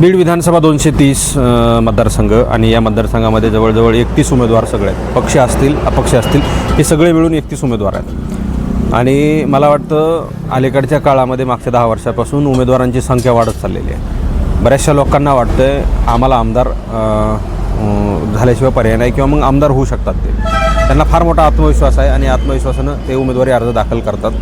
बीड विधानसभा दोनशे तीस मतदारसंघ आणि या मतदारसंघामध्ये जवळजवळ एकतीस उमेदवार सगळे आहेत. पक्ष असतील अपक्ष असतील हे सगळे मिळून एकतीस उमेदवार आहेत. आणि मला वाटतं अलीकडच्या काळामध्ये मागच्या दहा वर्षापासून उमेदवारांची संख्या वाढत चाललेली आहे. बऱ्याचशा लोकांना वाटतं आहे आम्हाला आमदार झाल्याशिवाय पर्याय नाही किंवा मग आमदार होऊ शकतात ते. त्यांना फार मोठा आत्मविश्वास आहे आणि आत्मविश्वासानं ते उमेदवारी अर्ज दाखल करतात.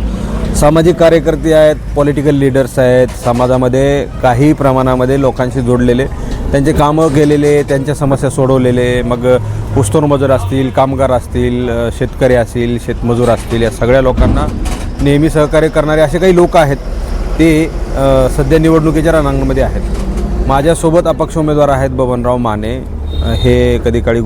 सामाजिक कार्यकर्ते आहेत पॉलिटिकल लीडर्स आहेत समाजामध्ये काही प्रमाणामध्ये लोकांशी जोडलेले त्यांचे कामं केलेले त्यांच्या समस्या सोडवलेले मग ऊसतोड मजूर असतील कामगार असतील शेतकरी असतील शेतमजूर असतील या सगळ्या लोकांना नेहमी सहकार्य करणारे असे काही लोक आहेत ते सध्या निवडणुकीच्या रणांगणामध्ये आहेत. माझ्यासोबत अपक्ष उमेदवार आहेत बबनराव माने हे कधी काळी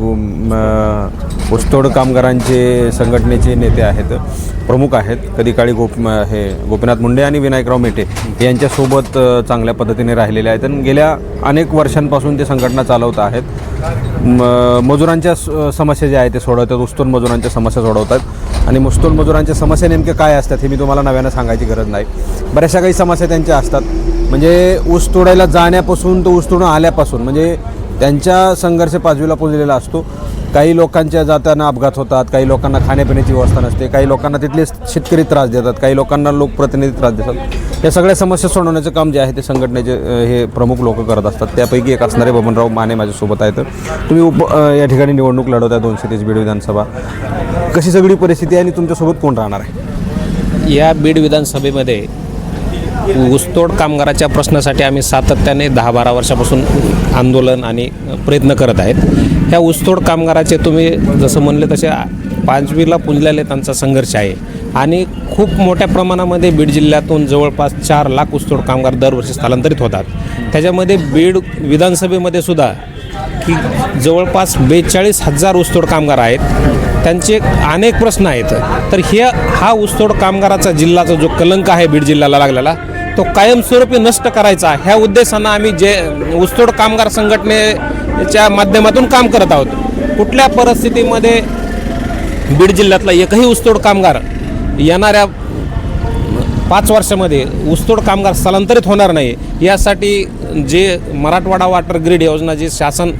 ऊसतोड कामगारांचे संघटनेचे नेते आहेत प्रमुख आहेत. कधी काळी गोप हे गोपीनाथ मुंडे आणि विनायकराव मेटे यांच्यासोबत चांगल्या पद्धतीने राहिलेले आहेत. आणि गेल्या अनेक वर्षांपासून ते संघटना चालवत आहेत. म, मजुरांच्या स- समस्या ज्या आहेत ते सोडवतात. उस्तोड मजुरांच्या समस्या सोडवतात. आणि मुस्तोड मजुरांच्या समस्या नेमक्या काय असतात हे मी तुम्हाला नव्यानं सांगायची गरज नाही. बऱ्याचशा काही समस्या त्यांच्या असतात. म्हणजे ऊस तोडायला जाण्यापासून तो ऊस तोडून आल्यापासून म्हणजे त्यांच्या संघर्ष पाचवीला पोचलेला असतो. काही लोकांच्या जाताना अपघात होतात काही लोकांना खाण्यापिण्याची व्यवस्था नसते काही लोकांना तिथले शेतकरी त्रास देतात काही लोकांना लोकप्रतिनिधी त्रास देतात. या सगळ्या समस्या सोडवण्याचं काम जे आहे ते संघटनेचे हे प्रमुख लोक करत असतात. त्यापैकी एक असणारे बबनराव माने माझ्यासोबत आहेत. तुम्ही उप या ठिकाणी निवडणूक लढवत आहे दोनशे तीस बीड विधानसभा. कशी सगळी परिस्थिती आहे आणि तुमच्यासोबत कोण राहणार आहे? या बीड विधानसभेमध्ये ऊसतोड कामगाराच्या प्रश्नासाठी आम्ही सातत्याने दहा बारा वर्षापासून आंदोलन आणि प्रयत्न करत आहेत. ह्या ऊसतोड कामगाराचे तुम्ही जसं म्हणले तसे पाचवीला पुंजलेले त्यांचा संघर्ष आहे. आणि खूप मोठ्या प्रमाणामध्ये बीड जिल्ह्यातून जवळपास चार लाख ऊसतोड कामगार दरवर्षी स्थलांतरित होतात. त्याच्यामध्ये बीड विधानसभेमध्ये सुद्धा की जवळपास बेचाळीस हजार ऊसतोड कामगार आहेत. त्यांचे अनेक प्रश्न आहेत. तर हे हा ऊसतोड कामगाराचा जिल्ह्याचा जो कलंक आहे बीड जिल्ह्याला लागलेला तो कायमस्वरूपी नष्ट करायचा. ह्या उद्देशानं आम्ही जे ऊसतोड कामगार संघटनेच्या माध्यमातून काम करत आहोत. कुठल्या परिस्थितीमध्ये बीड जिल्ह्यातला एकही ऊसतोड कामगार येणाऱ्या पाच वर्षामध्ये ऊसतोड कामगार स्थलांतरित होणार नाही यासाठी जे मराठवाडा वॉटर ग्रीड योजना जी शासन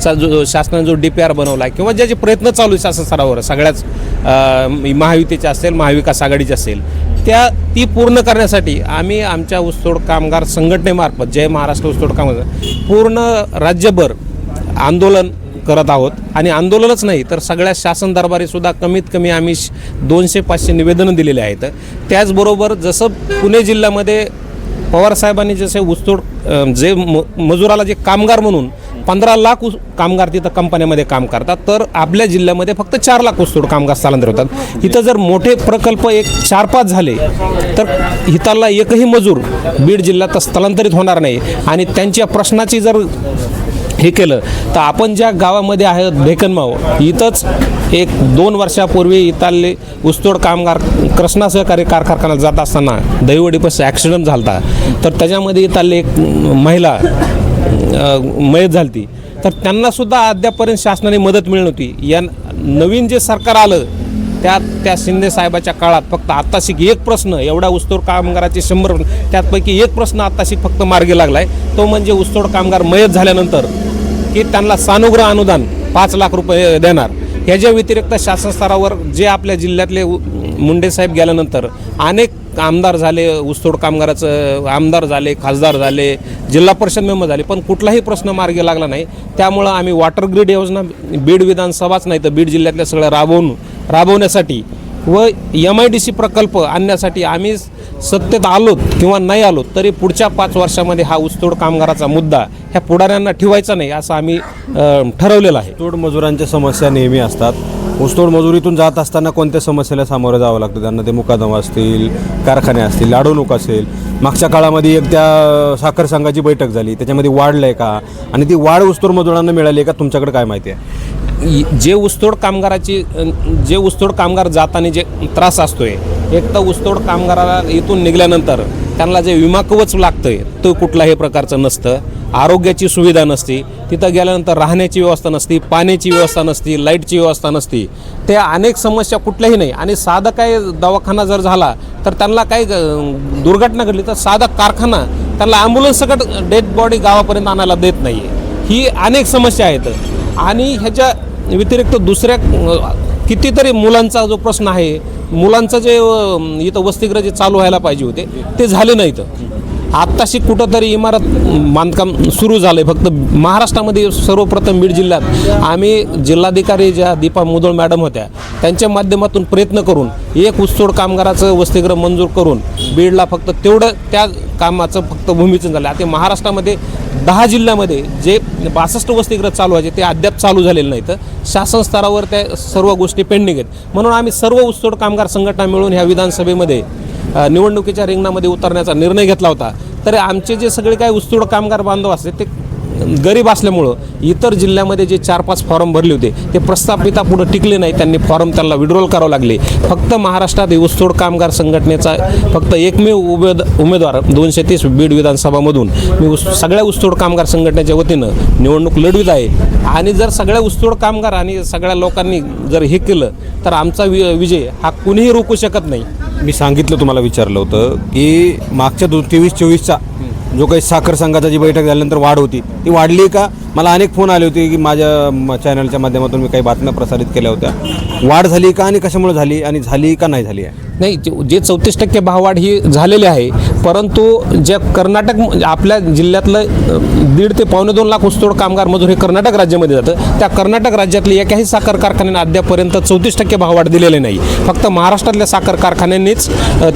चा जो शासनाने जो डी पी आर बनवला आहे किंवा ज्याचे प्रयत्न चालू आहे शासन स्तरावर सगळ्याच महायुतीचे असेल महाविकास आघाडीचे असेल त्या ती पूर्ण करण्यासाठी आम्ही आमच्या ऊसतोड कामगार संघटनेमार्फत जय महाराष्ट्र ऊसतोड कामगार पूर्ण राज्यभर आंदोलन करत आहोत. आणि आंदोलनच नाही तर सगळ्या शासन दरबारी सुद्धा कमीत कमी आम्ही श- दोनशे पाचशे निवेदनं दिलेले आहेत. त्याचबरोबर जसं पुणे जिल्ह्यामध्ये पवारसाहेबांनी जसे ऊसतोड जे म मजुराला जे कामगार म्हणून पंधरा लाख ऊस कामगार तिथं कंपन्यामध्ये काम करतात. तर आपल्या जिल्ह्यामध्ये फक्त चार लाख ऊसतोड कामगार स्थलांतर होतात. इथं जर मोठे प्रकल्प एक चार पाच झाले तर हिताला एकही मजूर बीड जिल्ह्यात स्थलांतरित होणार नाही. आणि त्यांच्या प्रश्नाची जर हे केलं तर आपण ज्या गावामध्ये आहे भेकनमाव इथंच एक दोन वर्षापूर्वी इथले ऊसतोड कामगार कृष्णा सहकारी कार कारखान्यात जात असताना दहिवडीपासून ॲक्सिडंट झाला तर त्याच्यामध्ये इथले एक महिला मयत झाली तर त्यांनासुद्धा अद्यापर्यंत शासनाने मदत मिळली नव्हती. या नवीन जे सरकार आलं त्या त्या शिंदे साहेबाच्या काळात फक्त आत्ताशिक एक प्रश्न एवढा ऊसतोड कामगाराचे शंभर त्यापैकी एक प्रश्न आत्ताशिक फक्त मार्गी लागलाय. तो म्हणजे ऊसतोड कामगार मयत झाल्यानंतर की त्यांना सानुग्रह अनुदान पाच लाख रुपये देणार. ह्याच्या व्यतिरिक्त शासन स्तरावर जे आपल्या जिल्ह्यातले मुंडे साहेब गेल्यानंतर अनेक आमदार झाले ऊसतोड कामगाराचं आमदार झाले खासदार झाले जिल्हा परिषद मेंबर झाले पण कुठलाही प्रश्न मार्गी लागला नाही. त्यामुळं आम्ही वॉटर ग्रीड योजना बीड विधानसभाच नाही तर बीड जिल्ह्यातल्या सगळ्या राबवून राबवण्यासाठी व एम आय डी सी प्रकल्प आणण्यासाठी आम्ही सत्तेत आलोत किंवा नाही आलोत तरी पुढच्या पाच वर्षामध्ये हा ऊसतोड कामगाराचा मुद्दा ह्या पुढाऱ्यांना ठेवायचा नाही असं आम्ही ठरवलेलं आहे. तोड मजुरांच्या समस्या नेहमी असतात. ऊसतोड मजुरीतून जात असताना कोणत्या समस्येला सामोरं जावं लागतं? त्यांना ते मुकादम असतील कारखाने असतील लाडवणूक असेल. मागच्या काळामध्ये एक त्या साखर संघाची बैठक झाली. त्याच्यामध्ये वाढलं आहे का? आणि ती वाढ ऊसतोड मजुरांना मिळाली आहे का? तुमच्याकडे काय माहिती आहे? जे ऊसतोड कामगाराची जे ऊसतोड कामगार जाताना जे त्रास असतोय एक तर ऊसतोड कामगाराला इथून निघाल्यानंतर त्यांना जे विमा कवच लागतंय तो कुठलाही प्रकारचं नसतं. आरोग्याची सुविधा नसती. तिथं गेल्यानंतर राहण्याची व्यवस्था नसती पाण्याची व्यवस्था नसती लाईटची व्यवस्था नसती. त्या अनेक समस्या कुठल्याही नाही. आणि साधा काय दवाखाना जर झाला तर त्यांना काही दुर्घटना घडली तर साधा कारखाना त्यांना ॲम्ब्युलन्ससकट डेड बॉडी गावापर्यंत आणायला देत नाही आहे ही अनेक समस्या आहेत. आणि ह्याच्या व्यतिरिक्त दुसऱ्या कितीतरी मुलांचा जो प्रश्न आहे मुलांचं जे इथं वसतिगृह जे चालू व्हायला पाहिजे होते ते झाले तर आत्ताशी कुठंतरी इमारत बांधकाम सुरू झालं आहे फक्त महाराष्ट्रामध्ये सर्वप्रथम बीड जिल्ह्यात आम्ही जिल्हाधिकारी ज्या दीपा मुदळ मॅडम होत्या त्यांच्या माध्यमातून प्रयत्न करून एक ऊसतोड कामगाराचं वसतिगृह मंजूर करून बीडला फक्त तेवढं त्या कामाचं फक्त भूमिपूजन झालं. आता महाराष्ट्रामध्ये दहा जिल्ह्यामध्ये जे बासष्ट वसतिगृह चालू आहे ते अद्याप चालू झालेलं नाहीत शासन स्तरावर त्या सर्व गोष्टी पेंडिंग आहेत. म्हणून आम्ही सर्व ऊसतोड कामगार संघटना मिळून ह्या विधानसभेमध्ये निवडणुकीच्या रिंगणामध्ये उतरण्याचा निर्णय घेतला होता. तर आमचे जे सगळे काय ऊसतोड कामगार बांधव असते ते गरीब असल्यामुळं इतर जिल्ह्यामध्ये जे चार पाच फॉर्म भरले होते ते प्रस्थापिता पुढे टिकले नाही. त्यांनी फॉर्म त्यांना विड्रॉल करावं लागले. फक्त महाराष्ट्रात ऊसतोड कामगार संघटनेचा फक्त एकमेव उमेद उमेदवार दोनशे तीस बीड विधानसभामधून. मी ऊस सगळ्या ऊसतोड कामगार संघटनेच्या वतीनं निवडणूक लढवित आहे. आणि जर सगळ्या ऊसतोड कामगार आणि सगळ्या लोकांनी जर हे केलं तर आमचा वि विजय हा कुणीही रोखू शकत नाही. मी सांगितलं तुम्हाला विचारलं होतं की मागच्या दोन तेवीस चोवीसचा जो काही साखर संघाचा जी बैठक झाल्यानंतर वाढ होती ती वाढली का? मला अनेक फोन आले होते की माझ्या चॅनलच्या माध्यमातून मी काही बातम्या प्रसारित केल्या होत्या. वाढ झाली का आणि कशामुळे झाली आणि झाली का नाही झाली आहे? नाही जे चौतीस टक्के भाववाढ ही झालेली आहे परंतु जे कर्नाटक आपल्या जिल्ह्यातलं दीड ते पावणे दोन लाख ऊसतोड कामगार मजूर हे कर्नाटक राज्यामध्ये जातं त्या कर्नाटक राज्यातली एकाही साखर कारखान्याने अद्यापर्यंत चौतीस टक्के भाववाढ दिलेली नाही. फक्त महाराष्ट्रातल्या साखर कारखान्यांनीच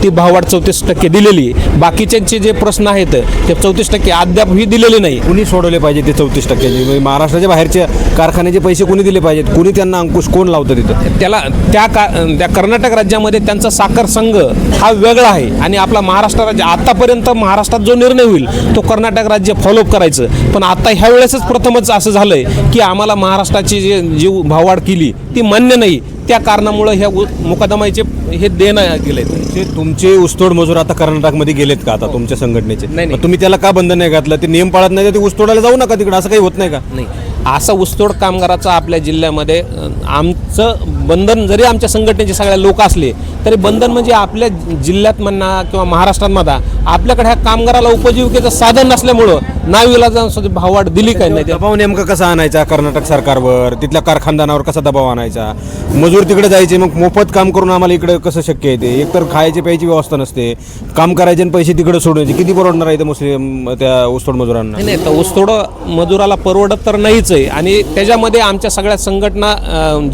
ती भाववाढ चौतीस टक्के दिलेली आहे. बाकीच्यांचे जे प्रश्न आहेत ते चौतीस टक्के अद्याप ही दिलेले नाही. कुणी सोडवले पाहिजे ते चौतीस टक्क्याचे म्हणजे महाराष्ट्राच्या बाहेरच्या कारखान्याचे पैसे कुणी दिले पाहिजेत? कुणी त्यांना अंकुश कोण लावतं तिथं? त्याला त्या का त्या कर्नाटक राज्यामध्ये त्यांचा साखर संघ हा वेगळा आहे. आणि आपला महाराष्ट्र राज्य आतापर्यंत महाराष्ट्रात जो निर्णय होईल तो कर्नाटक राज्य फॉलोअप करायचं. पण आता ह्या वेळेसच प्रथमच असं झालंय की आम्हाला महाराष्ट्राची जे जी भाववाढ केली ती मान्य नाही. त्या कारणामुळं ह्या मुकादमाचे हे देणं गेलेत. ते तुमचे ऊसतोड मजूर आता कर्नाटकमध्ये गेलेत का आता तुमच्या संघटनेचे? नाही, तुम्ही त्याला का बंधन नाही घातलं? ते नियम पाळत नाही ते ऊसतोडाला जाऊ नका तिकडे असं काही होत नाही का? नाही. असा ऊसतोड कामगाराचा आपल्या जिल्ह्यामध्ये आमचं बंधन जरी आमच्या संघटनेचे सगळे लोक असले तरी बंधन म्हणजे आपल्या जिल्ह्यात म्हणा किंवा महाराष्ट्रात म्हणा आपल्याकडे ह्या कामगाराला उपजीविकेचं साधन नसल्यामुळं नाविलाजांसाठी भाववाढ दिली काय नाही. दबाव नेमका कसा आणायचा कर्नाटक सरकारवर? तिथल्या कारखानदारावर कसा दबाव आणायचा? मजूर तिकडे जायचे मग मोफत काम करून आम्हाला इकडे कसं शक्य आहे ते? एकतर खायची प्यायची व्यवस्था नसते काम करायचे आणि पैसे तिकडे सोडायचे. किती परवडणार आहे ते मुस्लिम त्या ऊसतोड मजुरांना? नाही नाही तर ऊसतोड मजुराला परवडत तर नाहीच. आहे. आणि त्याच्यामध्ये आमच्या सगळ्या संघटना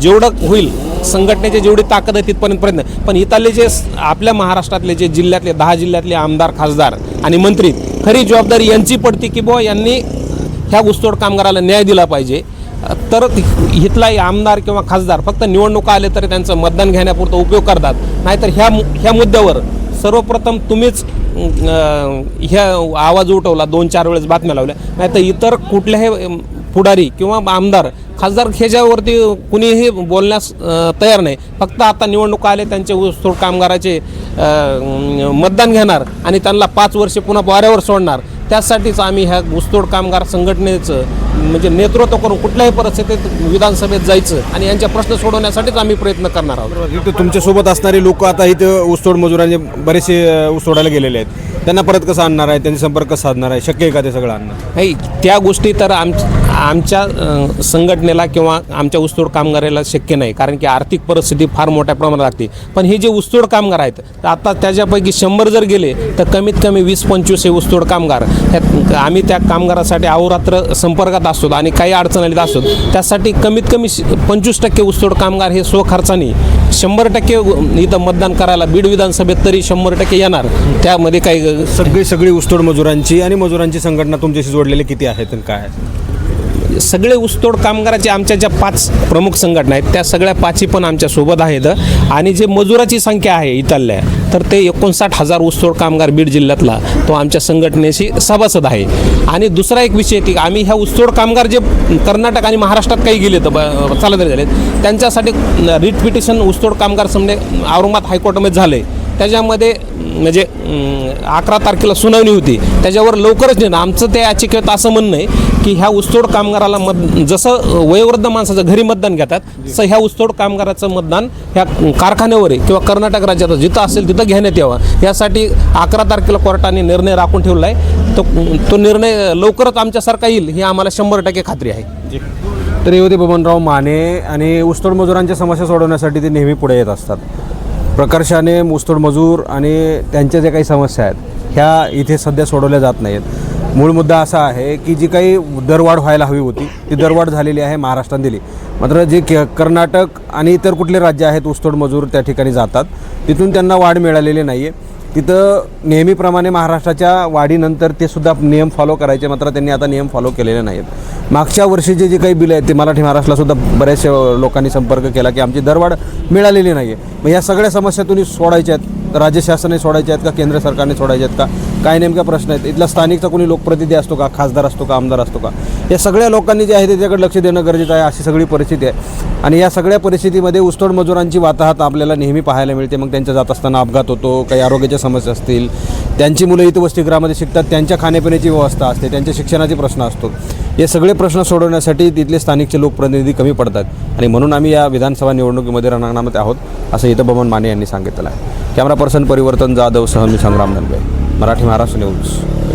जेवढं होईल संघटनेची जेवढी ताकद आहे तिथपर्यंत प्रयत्न. पण इथले जे आपल्या महाराष्ट्रातले जे जिल्ह्यातले दहा जिल्ह्यातले आमदार खासदार आणि मंत्री खरी जबाबदारी यांची पडते की बुवा यांनी ह्या घुसतोड कामगाराला न्याय दिला पाहिजे. तर इथलाही आमदार किंवा खासदार फक्त निवडणुका आले तरी त्यांचं मतदान घेण्यापुरतं उपयोग करतात. नाहीतर ह्या मु- ह्या मुद्द्यावर सर्वप्रथम तुम्हीच ह्या आवाज उठवला दोन चार वेळेस बातम्या लावल्या. नाही तर इतर कुठल्याही पुढारी किंवा आमदार खासदार ह्याच्यावरती कुणीही बोलण्यास तयार नाही. फक्त आता निवडणुका आले त्यांचे ऊसतोड कामगाराचे मतदान घेणार आणि त्यांना पाच वर्षे पुन्हा वाऱ्यावर सोडणार. त्यासाठीच आम्ही ह्या ऊसतोड कामगार संघटनेचं म्हणजे नेतृत्व करून कुठल्याही परिस्थितीत विधानसभेत जायचं आणि यांचे प्रश्न सोडवण्यासाठीच आम्ही प्रयत्न करणार आहोत. तुमच्यासोबत असणारे लोक आता इथं ऊसतोड मजुरांचे बरेचसे ऊसतोडायला गेलेले आहेत. त्यांना परत कसं आणणार आहे? त्यांचा संपर्क साधणार आहे? शक्य आहे का ते सगळं आणणार नाही त्या गोष्टी तर आम आमच्या अ, संघटनेला किंवा आमच्या ऊसतोड कामगाराला शक्य नाही. कारण की आर्थिक परिस्थिती फार मोठ्या प्रमाणात लागते. पण हे जे ऊसतोड कामगार आहेत तर आता त्याच्यापैकी शंभर जर गेले तर कमीत कमी वीस पंचवीस हे ऊसतोड कामगार. ह्यात आम्ही त्या कामगारासाठी अहोरात्र संपर्कात असतो आणि काही अडचण आली असतो. त्यासाठी कमीत कमी पंचवीस टक्के ऊसतोड कामगार हे स्वखर्चाने शंभर टक्के इथं मतदान करायला बीड विधानसभेत तरी शंभर टक्के येणार. त्यामध्ये काही सगळी सगळी ऊसतोड मजुरांची आणि मजुरांची संघटना तुमच्याशी जोडलेली किती आहेत आणि काय सगळे ऊसतोड कामगाराचे आमच्या ज्या पाच प्रमुख संघटना आहेत त्या सगळ्या पाचही पण आमच्यासोबत आहेत. आणि जे मजुराची संख्या आहे इथल्या तर ते एकोणसाठ हजार ऊसतोड कामगार बीड जिल्ह्यातला तो आमच्या संघटनेशी सभासद आहे. आणि दुसरा एक विषय की आम्ही ह्या ऊसतोड कामगार जे कर्नाटक आणि महाराष्ट्रात काही गेले तर चालत झालेत त्यांच्यासाठी रिट पिटिशन ऊसतोड कामगार समजे औरंगाबाद हायकोर्टामध्ये झाले. त्याच्यामध्ये म्हणजे अकरा तारखेला सुनावणी होती. त्याच्यावर लवकरच निर्णय. आमचं त्या याचिकेत असं म्हणणं आहे की ह्या ऊसतोड कामगाराला मत जसं वयोवृद्ध माणसाचं घरी मतदान घेतात तसं ह्या ऊसतोड कामगाराचं मतदान ह्या कारखान्यावर आहे किंवा कर्नाटक राज्यात जिथं असेल तिथं घेण्यात यावं. यासाठी अकरा तारखेला कोर्टाने निर्णय राखून ठेवला आहे तो तो निर्णय लवकरच आमच्यासारखा येईल ही आम्हाला शंभर टक्के खात्री आहे. तर येऊ दे बबनराव माने आणि ऊसतोड मजुरांच्या समस्या सोडवण्यासाठी ते नेहमी पुढे येत असतात. प्रकर्षाने मुस्तोड मजूर आणि त्यांच्या ज्या काही समस्या आहेत ह्या इथे सध्या सोडवल्या जात नाहीत. मूळ मुद्दा असा आहे की जी काही दरवाढ व्हायला हवी होती ती दरवाढ झालेली आहे महाराष्ट्रात दिली. मात्र जे के कर्नाटक आणि इतर कुठले राज्य आहेत ऊसतोड मजूर त्या ठिकाणी जातात तिथून त्यांना वाढ मिळालेली नाही आहे तिथं नेहमीप्रमाणे महाराष्ट्राच्या वाढीनंतर ते सुद्धा नियम फॉलो करायचे मात्र त्यांनी आता नियम फॉलो केलेले नाहीत मागच्या वर्षीचे जे काही बिल आहेत ते मराठी महाराष्ट्रालासुद्धा बऱ्याचशे बऱ्याचशा लोकांनी संपर्क केला की आमची दरवाढ मिळालेली नाही आहे मग या सगळ्या समस्या तुम्ही सोडायच्या आहेत राज्य शासनाने सोडायच्या आहेत का? केंद्र सरकारने सोडायच्या आहेत का? काय नेमका प्रश्न आहेत? इथला स्थानिकचा कोणी लोकप्रतिनिधी असतो का? खासदार असतो का? आमदार असतो का? या सगळ्या लोकांनी जे आहे त्याच्याकडे लक्ष देणं गरजेचं आहे अशी सगळी परिस्थिती आहे. आणि या सगळ्या परिस्थितीमध्ये ऊसतोड मजुरांची वाताहत आपल्याला नेहमी पाहायला मिळते. मग त्यांच्या जात असताना अपघात होतो काही आरोग्याच्या समस्या असतील. त्यांची मुलं इथं वसतिगृहामध्ये शिकतात त्यांच्या खाण्यापिण्याची व्यवस्था असते त्यांच्या शिक्षणाचे प्रश्न असतो. हे सगळे प्रश्न सोडवण्यासाठी तिथले स्थानिकचे लोकप्रतिनिधी कमी पडतात. आणि म्हणून आम्ही या विधानसभा निवडणुकीमध्ये रणांगणामध्ये आहोत असं इथं बमन माने यांनी सांगितलं आहे. कॅमेरा पर्सन परिवर्तन जाधव सह मी संग्राम धनवे मराठी महाराष्ट्र न्यूज.